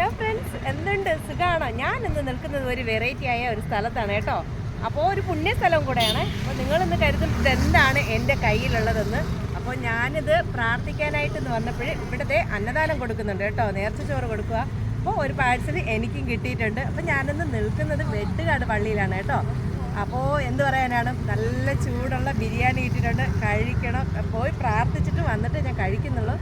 Hello friends എന്തുണ്ട്? സുഖമാണോ ഞാൻ ഇന്ന് നിൽക്കുന്നത് ഒരു വെറൈറ്റി ആയ ഒരു സ്ഥലത്താണ് കേട്ടോ. അപ്പോൾ ഒരു പുണ്യസ്ഥലം കൂടെയാണ്. അപ്പോൾ നിങ്ങളിന്ന് കരുതുന്നത് എന്താണ് എന്റെ കയ്യിലുള്ളതെന്ന്? അപ്പോൾ ഞാനിത് പ്രാർത്ഥിക്കാനായിട്ട് എന്ന് വന്നപ്പോൾ ഇവിടുത്തെ അന്നദാനം കൊടുക്കുന്നുണ്ട് കേട്ടോ. നേർച്ച ചോറ് കൊടുക്കുക. അപ്പോൾ ഒരു പാഴ്സൽ എനിക്കും കിട്ടിയിട്ടുണ്ട്. അപ്പോൾ ഞാനിന്ന് നിൽക്കുന്നത് വെട്ടുകാട് പള്ളിയിലാണ് കേട്ടോ. അപ്പോൾ എന്ത് പറയാനാണ്? നല്ല ചൂടുള്ള ബിരിയാണി കിട്ടിയിട്ടുണ്ട്. കഴിക്കണം. പോയി പ്രാർത്ഥിച്ചിട്ട് വന്നിട്ട് ഞാൻ കഴിക്കുന്നുള്ളൂ.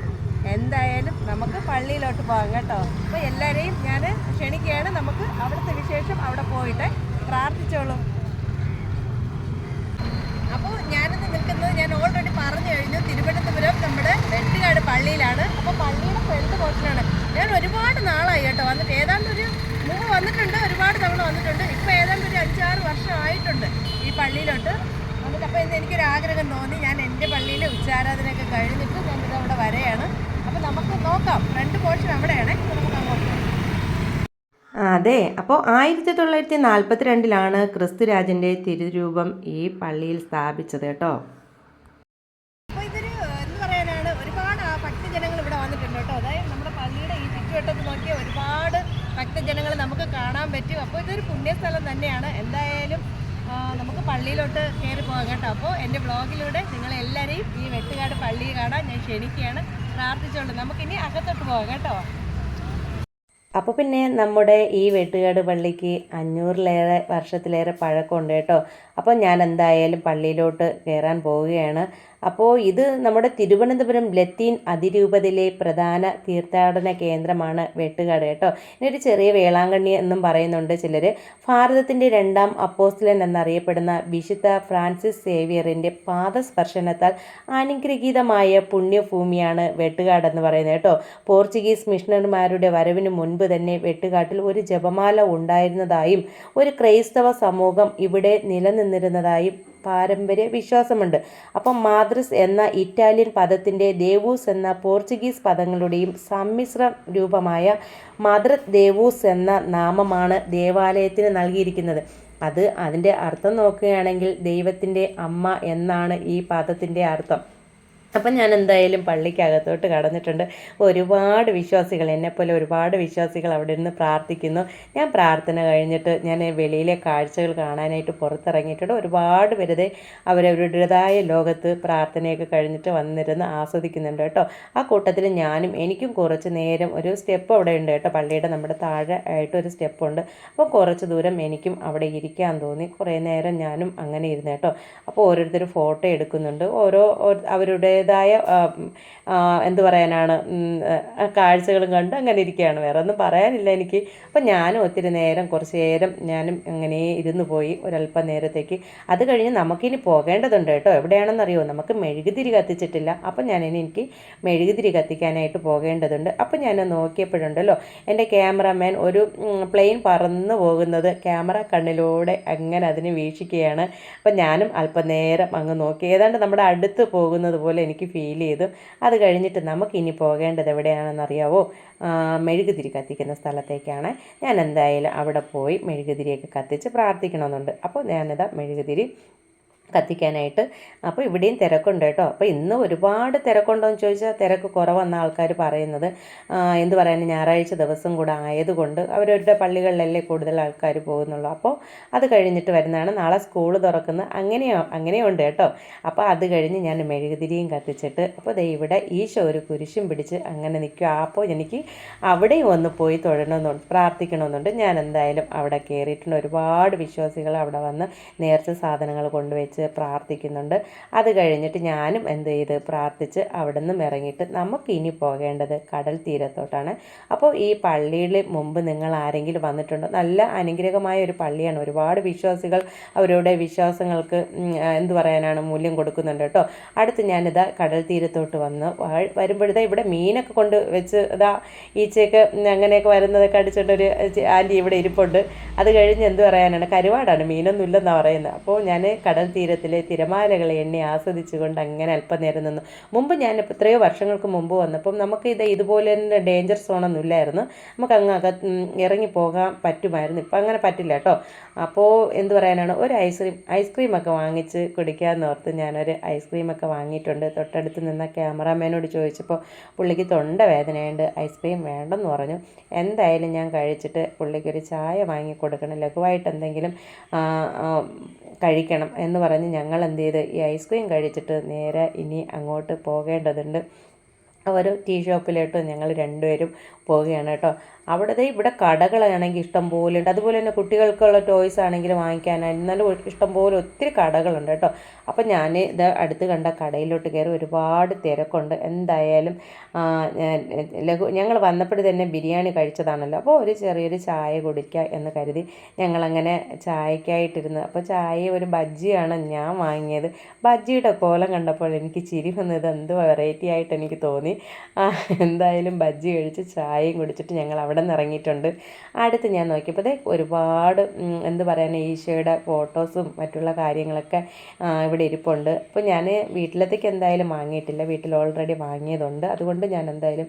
എന്തായാലും നമുക്ക് പള്ളിയിലോട്ട് പോകാം കേട്ടോ. അപ്പോൾ എല്ലാവരെയും ഞാൻ ക്ഷണിക്കുകയാണ്. നമുക്ക് അവിടുത്തെ വിശേഷം അവിടെ പോയിട്ട് പ്രാർത്ഥിച്ചോളൂ. അപ്പോൾ ഞാനിന്ന് നിൽക്കുന്നത് ഞാൻ ഓൾറെഡി പറഞ്ഞു കഴിഞ്ഞു. തിരുവനന്തപുരം നമ്മുടെ വെട്ടുകാട് പള്ളിയിലാണ്. അപ്പോൾ പള്ളിയുടെ ഫ്രണ്ട് പോർഷനാണ് ഞാൻ ഒരുപാട് നാളായി കേട്ടോ വന്നിട്ട്. ഏതാണ്ട് ഒരു മുമ്പ് വന്നിട്ടുണ്ട്. ഒരുപാട് തവണ വന്നിട്ടുണ്ട്. ഇപ്പോൾ ഏതാണ്ട് ഒരു അഞ്ചാറ് വർഷമായിട്ടുണ്ട് ഈ പള്ളിയിലോട്ട് വന്നിട്ട്. അപ്പോൾ ഇന്ന് എനിക്കൊരു ആഗ്രഹം തോന്നി. ഞാൻ എന്റെ പള്ളിയിലെ ഉച്ചാരാധനയൊക്കെ കഴിഞ്ഞിട്ട് ഞാനിത് അവിടെ വരെയാണ്. നമുക്ക് നോക്കാം. ഫ്രണ്ട് പോർഷൻ അവിടെയാണ്. നമുക്ക് അങ്ങോട്ട് അതെ അപ്പോൾ ആയിരത്തി തൊള്ളായിരത്തി നാൽപ്പത്തിരണ്ടിലാണ് ക്രിസ്തുരാജന്റെ തിരുരൂപം ഈ പള്ളിയിൽ സ്ഥാപിച്ചത് കേട്ടോ. അപ്പോൾ ഇതൊരു എന്ന് പറയാനാണ് ഒരുപാട് ഭക്തജനങ്ങൾ ഇവിടെ വന്നിട്ടുണ്ട് കേട്ടോ. അതായത് നമ്മുടെ പള്ളിയുടെ ഈ ചുറ്റുവട്ടത്ത് നോക്കിയ ഒരുപാട് ഭക്തജനങ്ങൾ നമുക്ക് കാണാൻ പറ്റും. അപ്പോൾ ഇതൊരു പുണ്യസ്ഥലം തന്നെയാണ്. എന്തായാലും നമുക്ക് പള്ളിയിലോട്ട് കയറി പോകാം കേട്ടോ. അപ്പോൾ എന്റെ ബ്ലോഗിലൂടെ നിങ്ങളെല്ലാവരെയും ഈ വെട്ടുകാട് പള്ളി കാണാൻ ഞാൻ ക്ഷണിക്കുകയാണ്. പ്രാർത്ഥിച്ചോളൂ നമുക്കിനി അകത്തോട്ട് പോകാം കേട്ടോ. അപ്പോൾ പിന്നെ നമ്മുടെ ഈ വെട്ടുകാട് പള്ളിക്ക് അഞ്ഞൂറിലേറെ വർഷത്തിലേറെ പഴക്കമുണ്ട് കേട്ടോ. അപ്പോൾ ഞാൻ എന്തായാലും പള്ളിയിലോട്ട് കയറാൻ പോവുകയാണ്. അപ്പോൾ ഇത് നമ്മുടെ തിരുവനന്തപുരം ലത്തീൻ അതിരൂപതയിലെ പ്രധാന തീർത്ഥാടന കേന്ദ്രമാണ് വെട്ടുകാട് കേട്ടോ. ഇനിയൊരു ചെറിയ വേളാങ്കണ്ണി എന്നും പറയുന്നുണ്ട് ചിലർ ഭാരതത്തിന്റെ രണ്ടാം അപ്പോസ്റ്റലൻ എന്നറിയപ്പെടുന്ന വിശുദ്ധ ഫ്രാൻസിസ് സേവിയറിന്റെ പാദസ്പർശനത്താൽ അനുഗ്രഹീതമായ പുണ്യഭൂമിയാണ് വെട്ടുകാട് എന്ന് പറയുന്നത് കേട്ടോ. പോർച്ചുഗീസ് മിഷണറിമാരുടെ വരവിന് മുൻപ് തന്നെ വെട്ടുകാട്ടിൽ ഒരു ജപമാല ഉണ്ടായിരുന്നതായും ഒരു ക്രൈസ്തവ സമൂഹം ഇവിടെ നിലനിന്നിരുന്നതായും പാരമ്പര്യ വിശ്വാസമുണ്ട്. അപ്പം മാദ്രസ് എന്ന ഇറ്റാലിയൻ പദത്തിന്റെ ദേവൂസ് എന്ന പോർച്ചുഗീസ് പദങ്ങളുടെയും സമ്മിശ്ര രൂപമായ മദ്ര ദേവൂസ് എന്ന നാമമാണ് ദേവാലയത്തിന് നൽകിയിരിക്കുന്നത്. അത് അതിന്റെ അർത്ഥം നോക്കുകയാണെങ്കിൽ ദൈവത്തിന്റെ അമ്മ എന്നാണ് ഈ പദത്തിന്റെ അർത്ഥം. അപ്പം ഞാൻ എന്തായാലും പള്ളിക്കകത്തോട്ട് കടന്നിട്ടുണ്ട്. ഒരുപാട് വിശ്വാസികൾ എന്നെപ്പോലെ ഒരുപാട് വിശ്വാസികൾ അവിടെ നിന്ന് പ്രാർത്ഥിക്കുന്നു. ഞാൻ പ്രാർത്ഥന കഴിഞ്ഞിട്ട് ഞാൻ വെളിയിലെ കാഴ്ചകൾ കാണാനായിട്ട് പുറത്തിറങ്ങിയിട്ടുണ്ട്. ഒരുപാട് പേരത് അവരവരുടേതായ ലോകത്ത് പ്രാർത്ഥനയൊക്കെ കഴിഞ്ഞിട്ട് വന്നിരുന്ന് ആസ്വദിക്കുന്നുണ്ട് കേട്ടോ. ആ കൂട്ടത്തിൽ ഞാനും എനിക്കും കുറച്ച് നേരം ഒരു സ്റ്റെപ്പ് അവിടെ ഉണ്ട് കേട്ടോ. പള്ളിയുടെ നമ്മുടെ താഴെ ആയിട്ട് ഒരു സ്റ്റെപ്പ് ഉണ്ട് അപ്പോൾ കുറച്ച് ദൂരം എനിക്കും അവിടെ ഇരിക്കാൻ തോന്നി. കുറേ നേരം ഞാനും അങ്ങനെ ഇരുന്നു കേട്ടോ. അപ്പോൾ ഓരോരുത്തർ ഫോട്ടോ എടുക്കുന്നുണ്ട്. ഓരോ ഓ- അവരുടേതായ എന്ത് പറയാനാണ് കാഴ്ചകളും കണ്ട് അങ്ങനെ ഇരിക്കുകയാണ്. വേറെ ഒന്നും പറയാനില്ല എനിക്ക്. അപ്പം ഞാനും ഒത്തിരി നേരം കുറച്ച് നേരം ഞാനും അങ്ങനെ ഇരുന്ന് പോയി ഒരല്പം നേരത്തേക്ക്. അത് കഴിഞ്ഞ് നമുക്കിനി പോകേണ്ടതുണ്ട് കേട്ടോ. എവിടെയാണെന്നറിയോ? നമുക്ക് മെഴുകുതിരി കത്തിച്ചിട്ടില്ല. അപ്പം ഞാനിനി എനിക്ക് മെഴുകുതിരി കത്തിക്കാനായിട്ട് പോകേണ്ടതുണ്ട്. അപ്പം ഞാൻ നോക്കിയപ്പോഴുണ്ടല്ലോ എന്റെ ക്യാമറമാൻ ഒരു പ്ലെയിൻ പറന്ന് പോകുന്നത് ക്യാമറ കണ്ണിലൂടെ അങ്ങനെ അതിനെ വീക്ഷിക്കുകയാണ്. അപ്പം ഞാനും അല്പനേരം അങ്ങ് നോക്കി. ഏതാണ്ട് നമ്മുടെ അടുത്ത് പോകുന്നത് പോലെ എനിക്ക് ഫീൽ ചെയ്തു. അത് കഴിഞ്ഞിട്ട് നമുക്ക് ഇനി പോകേണ്ടത് എവിടെയാണെന്നറിയാവോ അറിയാവോ? മെഴുകുതിരി കത്തിക്കുന്ന സ്ഥലത്തേക്കാണ്. ഞാൻ എന്തായാലും അവിടെ പോയി മെഴുകുതിരിയൊക്കെ കത്തിച്ച് പ്രാർത്ഥിക്കണമെന്നുണ്ട്. അപ്പോൾ ഞാനിതാ മെഴുകുതിരി കത്തിക്കാനായിട്ട്. അപ്പോൾ ഇവിടെയും തിരക്കുണ്ട് കേട്ടോ. അപ്പോൾ ഇന്ന് ഒരുപാട് തിരക്കുണ്ടോ എന്ന് ചോദിച്ചാൽ തിരക്ക് കുറവെന്ന ആൾക്കാർ പറയുന്നത്. എന്ത് പറയാൻ ഞായറാഴ്ച ദിവസം കൂടെ ആയതുകൊണ്ട് അവരവരുടെ പള്ളികളിലല്ലേ കൂടുതൽ ആൾക്കാർ പോകുന്നുള്ളൂ. അപ്പോൾ അത് കഴിഞ്ഞിട്ട് വരുന്നതാണ്. നാളെ സ്കൂൾ തുറക്കുന്ന അങ്ങനെയോ അങ്ങനെയുണ്ട് കേട്ടോ. അപ്പോൾ അത് കഴിഞ്ഞ് ഞാൻ മെഴുകുതിരിയും കത്തിച്ചിട്ട് അപ്പോൾ ദേ ഇവിടെ ഈശോ ഒരു കുരിശും പിടിച്ച് അങ്ങനെ നിൽക്കുക അപ്പോൾ എനിക്ക് അവിടെയും ഒന്ന് പോയി തൊഴണമെന്നുണ്ട് പ്രാർത്ഥിക്കണമെന്നുണ്ട്. ഞാൻ എന്തായാലും അവിടെ കയറിയിട്ടുണ്ട്. ഒരുപാട് വിശ്വാസികൾ അവിടെ വന്ന് നേർച്ച സാധനങ്ങൾ കൊണ്ടുവച്ച് പ്രാർത്ഥിക്കുന്നുണ്ട്. അത് കഴിഞ്ഞിട്ട് ഞാനും എന്ത് ചെയ്ത് പ്രാർത്ഥിച്ച് അവിടെ നിന്നും ഇറങ്ങിയിട്ട് നമുക്ക് ഇനി പോകേണ്ടത് കടൽ തീരത്തോട്ടാണ്. അപ്പോൾ ഈ പള്ളിയിൽ മുമ്പ് നിങ്ങൾ ആരെങ്കിലും വന്നിട്ടുണ്ടോ? നല്ല അനുഗ്രഹമായ ഒരു പള്ളിയാണ്. ഒരുപാട് വിശ്വാസികൾ അവരുടെ വിശ്വാസങ്ങൾക്ക് എന്ത് പറയാനാണ് മൂല്യം കൊടുക്കുന്നുണ്ട് കേട്ടോ. അടുത്ത് ഞാനിതാ കടൽ തീരത്തോട്ട് വന്ന് വരുമ്പോഴത്തെ ഇവിടെ മീനൊക്കെ കൊണ്ട് വെച്ച് ഇതാ ഈച്ചയൊക്കെ അങ്ങനെയൊക്കെ വരുന്നതൊക്കെ അടിച്ചിട്ടൊരു ആന്റി ഇവിടെ ഇരിപ്പുണ്ട്. അത് കഴിഞ്ഞ് എന്ത് പറയാനാണ് കരുവാടാണ് മീനൊന്നും ഇല്ലെന്നാണ് പറയുന്നത്. അപ്പോൾ ഞാൻ കടൽ തീരത്ത് തീരത്തിലെ തിരമാലകളെ എണ്ണി ആസ്വദിച്ചുകൊണ്ട് അങ്ങനെ അല്പനേരം നിന്നു. മുമ്പ് ഞാൻ എത്രയോ വർഷങ്ങൾക്ക് മുമ്പ് വന്നപ്പം നമുക്ക് ഇത് ഇതുപോലെ തന്നെ ഡേഞ്ചർ സോണൊന്നും ഇല്ലായിരുന്നു. നമുക്ക് അങ്ങ് അകത്ത് ഇറങ്ങി പോകാൻ പറ്റുമായിരുന്നു. ഇപ്പം അങ്ങനെ പറ്റില്ല കേട്ടോ. അപ്പോൾ എന്ത് പറയാനാണ്? ഒരു ഐസ്ക്രീം ഐസ്ക്രീമൊക്കെ വാങ്ങിച്ച് കുടിക്കാമെന്ന് ഓർത്ത് ഞാനൊരു ഐസ്ക്രീമൊക്കെ വാങ്ങിയിട്ടുണ്ട്. തൊട്ടടുത്ത് നിന്ന ക്യാമറാമാനോട് ചോദിച്ചപ്പോൾ പുള്ളിക്ക് തൊണ്ട വേദനയുണ്ട് ഐസ്ക്രീം വേണ്ടെന്ന് പറഞ്ഞു. എന്തായാലും ഞാൻ കഴിച്ചിട്ട് പുള്ളിക്കൊരു ചായ വാങ്ങി കൊടുക്കണം. ലഘുവായിട്ട് എന്തെങ്കിലും കഴിക്കണം എന്ന് പറഞ്ഞ്. ഞങ്ങൾ എന്ത് ചെയ്ത്? ഈ ഐസ്ക്രീം കഴിച്ചിട്ട് നേരെ ഇനി അങ്ങോട്ട് പോകേണ്ടതുണ്ട്. ഒരു ടീ ഷോപ്പിലോട്ട് ഞങ്ങൾ രണ്ടുപേരും പോവുകയാണ് കേട്ടോ. അവിടുത്തെ ഇവിടെ കടകളാണെങ്കിൽ ഇഷ്ടംപോലെ ഉണ്ട്. അതുപോലെ തന്നെ കുട്ടികൾക്കുള്ള ടോയ്സ് ആണെങ്കിലും വാങ്ങിക്കാനായിട്ട് എന്നാലും ഇഷ്ടം പോലെ ഒത്തിരി കടകളുണ്ട് കേട്ടോ. അപ്പം ഞാൻ ഇത് അടുത്ത് കണ്ട കടയിലോട്ട് കയറി ഒരുപാട് തിരക്കുണ്ട്. എന്തായാലും ലഘു ഞങ്ങൾ വന്നപ്പോൾ തന്നെ ബിരിയാണി കഴിച്ചതാണല്ലോ. അപ്പോൾ ഒരു ചെറിയൊരു ചായ കുടിക്കുക എന്ന് കരുതി ഞങ്ങളങ്ങനെ ചായക്കായിട്ടിരുന്നു. അപ്പോൾ ചായ ഒരു ബജ്ജിയാണ് ഞാൻ വാങ്ങിയത്. ബജ്ജിയുടെ കോലം കണ്ടപ്പോൾ എനിക്ക് ചിരി വന്നത് എന്ത് വെറൈറ്റി ആയിട്ട് എനിക്ക് തോന്നി. എന്തായാലും ബജ്ജി കഴിച്ച് ചായയും കുടിച്ചിട്ട് ഞങ്ങൾ അവിടെ നിന്ന് ഇറങ്ങിയിട്ടുണ്ട്. അടുത്ത് ഞാൻ നോക്കിയപ്പോൾ ദേ ഒരുപാട് എന്ത് പറയാൻ ഈശോയുടെ ഫോട്ടോസും മറ്റുള്ള കാര്യങ്ങളൊക്കെ ഇവിടെ ഇരിപ്പുണ്ട്. അപ്പോൾ ഞാൻ വീട്ടിലത്തേക്ക് എന്തായാലും വാങ്ങിയിട്ടില്ല. വീട്ടിൽ ഓൾറെഡി വാങ്ങിയതുണ്ട്. അതുകൊണ്ട് ഞാൻ എന്തായാലും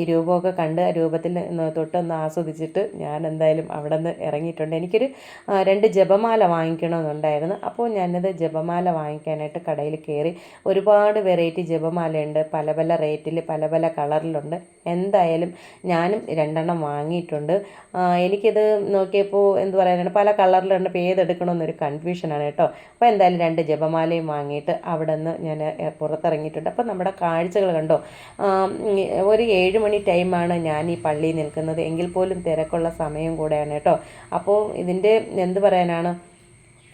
ഈ രൂപമൊക്കെ കണ്ട് രൂപത്തിൽ തൊട്ടൊന്ന് ആസ്വദിച്ചിട്ട് ഞാൻ എന്തായാലും അവിടെ നിന്ന് ഇറങ്ങിയിട്ടുണ്ട്. എനിക്കൊരു രണ്ട് ജപമാല വാങ്ങിക്കണമെന്നുണ്ടായിരുന്നു. അപ്പോൾ ഞാനത് ജപമാല വാങ്ങിക്കാനായിട്ട് കടയിൽ കയറി ഒരുപാട് വെറൈറ്റി ജപമാലയുണ്ട്. പല പല റേറ്റിൽ പല പല കളറിലുണ്ട്. എന്തായാലും ഞാനും രണ്ടെണ്ണം വാങ്ങിയിട്ടുണ്ട്. എനിക്കിത് നോക്കിയപ്പോൾ എന്ത് പറയാനാണ് പല കളറിലുണ്ട് അപ്പോൾ ഏതെടുക്കണമെന്നൊരു കൺഫ്യൂഷനാണ് കേട്ടോ. അപ്പോൾ എന്തായാലും രണ്ട് ജപമാലയും വാങ്ങിയിട്ട് അവിടെ നിന്ന് ഞാൻ പുറത്തിറങ്ങിയിട്ടുണ്ട്. അപ്പോൾ നമ്മുടെ കാഴ്ചകൾ കണ്ടോ? ഒരു ഏഴ് മണി ടൈമാണ് ഞാൻ ഈ പള്ളിയിൽ നിൽക്കുന്നത്. എങ്കിൽ പോലും തിരക്കുള്ള സമയം കൂടെയാണ് കേട്ടോ. അപ്പോൾ ഇതിന്റെ എന്ത് പറയാനാണ്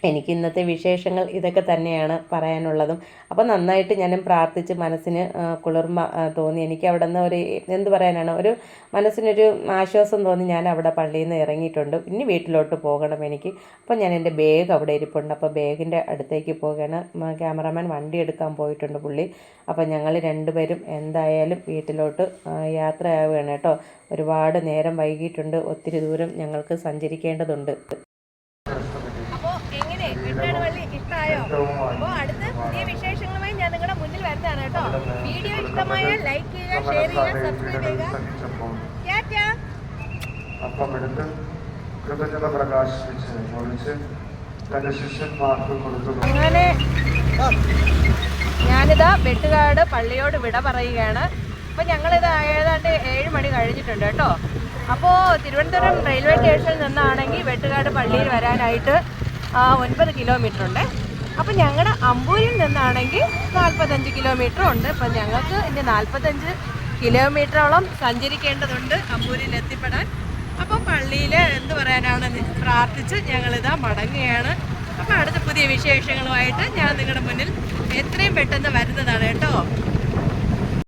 എനിക്ക് ഇന്നത്തെ വിശേഷങ്ങൾ ഇതൊക്കെ തന്നെയാണ് പറയാനുള്ളതും. അപ്പോൾ നന്നായിട്ട് ഞാനും പ്രാർത്ഥിച്ച് മനസ്സിന് കുളിർമ തോന്നി. എനിക്ക് അവിടെ നിന്ന് ഒരു എന്ത് പറയാനാണ് ഒരു മനസ്സിനൊരു ആശ്വാസം തോന്നി. ഞാൻ അവിടെ പള്ളിയിൽ നിന്ന് ഇറങ്ങിയിട്ടുണ്ട്. ഇനി വീട്ടിലോട്ട് പോകണം എനിക്ക്. അപ്പോൾ ഞാൻ എന്റെ ബാഗ് അവിടെ ഇരിപ്പുണ്ട്. അപ്പോൾ ബാഗിന്റെ അടുത്തേക്ക് പോവുകയാണ്. ക്യാമറമാൻ ക്യാമറാമാൻ വണ്ടി എടുക്കാൻ പോയിട്ടുണ്ട് പുള്ളി. അപ്പോൾ ഞങ്ങൾ രണ്ടുപേരും എന്തായാലും വീട്ടിലോട്ട് യാത്രയാവുകയാണ് കേട്ടോ. ഒരുപാട് നേരം വൈകിയിട്ടുണ്ട്. ഒത്തിരി ദൂരം ഞങ്ങൾക്ക് സഞ്ചരിക്കേണ്ടതുണ്ട് അപ്പോൾ എങ്ങനെ വെട്ടാട് പള്ളി ഇഷ്ടമായോ അപ്പോൾ അടുത്ത പുതിയ വിശേഷങ്ങളുമായി ഞാൻ നിങ്ങളുടെ മുന്നിൽ വരുന്നതാണ് കേട്ടോ. വീഡിയോ ഇഷ്ടമായാൽ ലൈക്ക് ചെയ്യുക ഷെയർ ചെയ്യുക സബ്സ്ക്രൈബ് ചെയ്യുക. ടാറ്റാ അപ്പമെടുത്ത് കൃതജ്ഞത പ്രകാശിപ്പിച്ച് ഒഴിച്ച് തന്റെ ശിഷ്യന്മാർക്ക് കൊടുത്തു അങ്ങനെ ഞാനിതാ വെട്ടുകാട് പള്ളിയോട് വിട പറയുകയാണ്. ഞങ്ങൾ ഞങ്ങളിത് ഏതാണ്ട് ഏഴ് മണി കഴിഞ്ഞിട്ടുണ്ട് കേട്ടോ. അപ്പോൾ തിരുവനന്തപുരം റെയിൽവേ സ്റ്റേഷനിൽ നിന്നാണെങ്കിൽ വെട്ടുകാട് പള്ളിയിൽ വരാനായിട്ട് ഒൻപത് കിലോമീറ്റർ ഉണ്ട് അപ്പോൾ ഞങ്ങളുടെ അമ്പൂരിൽ നിന്നാണെങ്കിൽ നാൽപ്പത്തഞ്ച് കിലോമീറ്റർ ഉണ്ട്. അപ്പം ഞങ്ങൾക്ക് ഇനി നാൽപ്പത്തഞ്ച് കിലോമീറ്ററോളം സഞ്ചരിക്കേണ്ടതുണ്ട് അമ്പൂരിൽ എത്തിപ്പെടാൻ. അപ്പോൾ പള്ളിയിൽ എന്ത് പറയാനാണ് പ്രാർത്ഥിച്ച് ഞങ്ങളിതാ മടങ്ങുകയാണ്. അപ്പോൾ അടുത്ത പുതിയ വിശേഷങ്ങളുമായിട്ട് ഞാൻ നിങ്ങളുടെ മുന്നിൽ എത്രയും പെട്ടെന്ന് വരുന്നതാണ് കേട്ടോ.